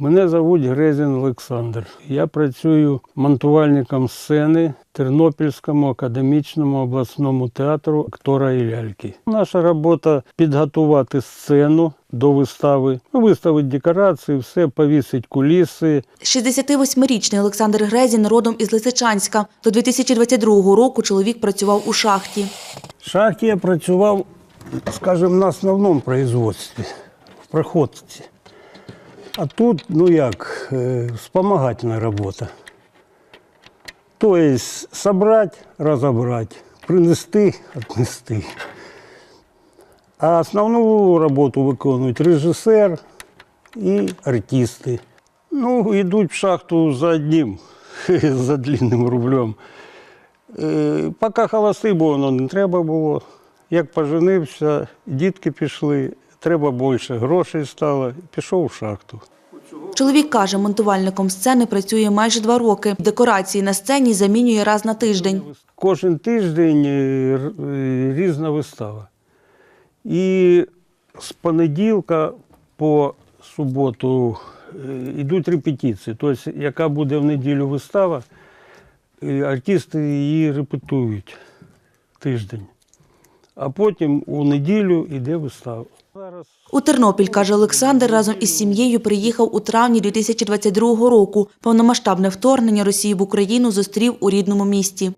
Мене звуть Грезін Олександр. Я працюю монтувальником сцени Тернопільському академічному обласному театру актора і ляльки. Наша робота підготувати сцену до вистави, ну, виставити декорації, все, повісити куліси. 68-річний Олександр Грезін родом із Лисичанська. До 2022 року чоловік працював у шахті. В шахті я працював, скажімо, на основному производстві, в проходці. А тут, ну як, е, вспомогательна робота. Тобто собрати, розібрати, принести, віднести. А основну роботу виконують режисер і артисти. Ну, йдуть в шахту за одним, за длинним рублем. Е, Поки холостий, бо воно не треба було. Як поженився, дітки пішли, треба більше грошей стало, пішов в шахту. Чоловік каже, монтувальником сцени працює майже два роки. Декорації на сцені замінює раз на тиждень. Кожен тиждень е, е, різна вистава. І з понеділка по суботу е, йдуть репетиції. Тобто, яка буде в неділю вистава, артисти її репетують тиждень. А потім у неділю йде вистава. У Тернопіль, каже Олександр, разом із сім'єю приїхав у травні 2022 року. Повномасштабне вторгнення Росії в Україну зустрів у рідному місті.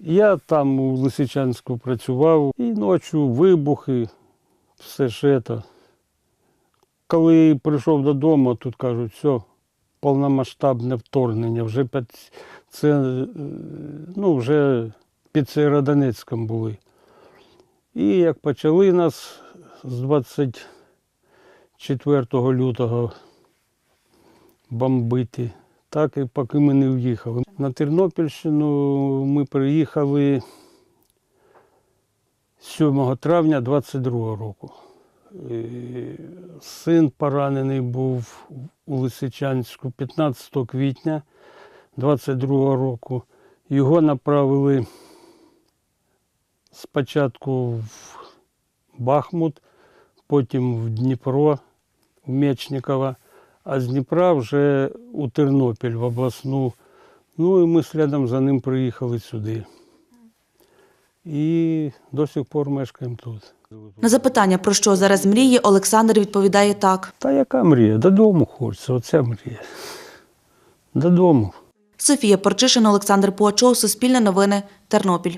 Я там у Лисичанську працював, і ночі вибухи, все ж це. Коли прийшов додому, тут кажуть, все, повномасштабне вторгнення. Вже під, це, е, ну, вже під Сєвєродонецьком були. І як почали нас з 24 лютого бомбити, так і поки ми не в'їхали. На Тернопільщину ми приїхали 7 травня 22 року. Син поранений був у Лисичанську 15 квітня 22 року. Його направили спочатку в Бахмут, потім в Дніпро, в Мечникова, а з Дніпра вже у Тернопіль, в обласну. Ну і ми слідом за ним приїхали сюди. І до сих пор мешкаємо тут. На запитання, про що зараз мріє, Олександр відповідає так. Та яка мрія? Додому хочеться, оця мрія. Додому. Софія Порчишин, Олександр Пуачов, Суспільне новини, Тернопіль.